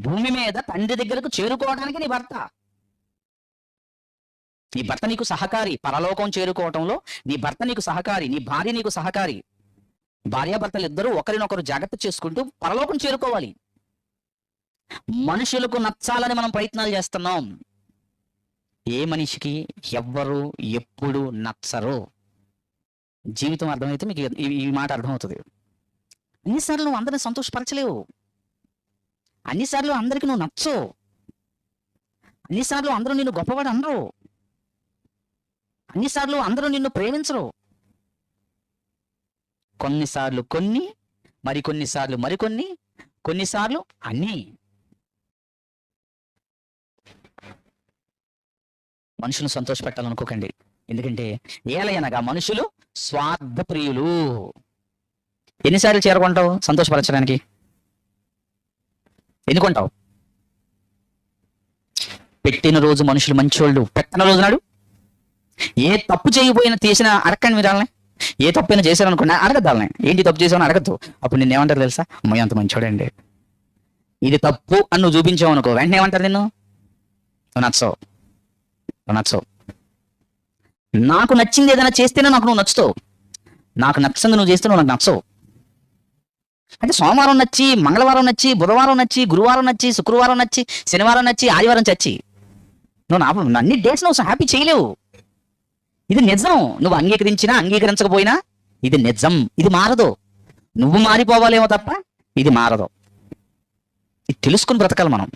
భూమి మీద తండ్రి దగ్గరకు చేరుకోవడానికి నీ భర్త. నీ భర్త నీకు సహకారి. పరలోకం చేరుకోవటంలో నీ భర్త నీకు సహకారి నీ భార్య నీకు సహకారి. భార్యాభర్తలు ఇద్దరూ ఒకరినొకరు జాగ్రత్త చేసుకుంటూ పరలోకం చేరుకోవాలి. మనుషులకు నచ్చాలని మనం ప్రయత్నాలు చేస్తున్నాం. ఏ మనిషికి ఎవ్వరు ఎప్పుడు నచ్చరు? జీవితం అర్థమైతే మీకు ఈ- మాట అర్థమవుతుంది. అన్నిసార్లు నువ్వు అందరిని సంతోషపరచలేవు. అన్నిసార్లు అందరికి నువ్వు నచ్చవు. అన్నిసార్లు అందరూ నిన్ను గొప్పవాడు అనరు. అన్నిసార్లు అందరూ నిన్ను ప్రేమించరు. కొన్నిసార్లు కొన్ని మరికొన్నిసార్లు మరికొన్ని కొన్నిసార్లు అన్నీ. మనుషులను సంతోషపెట్టాలనుకోకండి. ఎందుకంటే ఏలయనగా మనుషులు స్వార్థ ప్రియులు ఎన్నిసార్లు చేరుకుంటావు సంతోషపరచడానికి? ఎందుకుంటావు? పెట్టిన రోజు మనుషులు మంచోళ్ళు. పెట్టిన రోజు నాడు? ఏ తప్పు చేయబోయినా తీసిన అరకండి మీరు వాళ్ళని? ఏ తప్పైనా చేశారు అనుకున్నా అడగద్దాలని ఏంటి తప్పు చేసావు అడగద్దు అప్పుడు నేను ఏమంటారు తెలుసా? అమ్మాయి అంత మంచోడండి. ఇది తప్పు అని నువ్వు చూపించావు అనుకో వెంటనే ఏమంటారు నిన్ను? నువ్వు నచ్చవు. నువ్వు నచ్చవు. నాకు నచ్చింది ఏదైనా చేస్తేనే నాకు నువ్వు నచ్చుతావు. నాకు నచ్చింది నువ్వు చేస్తే నువ్వు నాకు నచ్చవు. అంటే సోమవారం నచ్చి మంగళవారం నచ్చి బుధవారం నచ్చి గురువారం నచ్చి శుక్రవారం నచ్చి శనివారం నచ్చి ఆదివారం చచ్చి. నువ్వు నా అన్ని డేట్స్ నువ్వు హ్యాపీ చేయలేవు. ఇది నిజం. నువ్వు అంగీకరించినా అంగీకరించకపోయినా ఇది నిజం. ఇది మారదు. నువ్వు మారిపోవాలేమో తప్ప ఇది మారదు. ఇది తెలుసుకుని బ్రతకాలి మనం.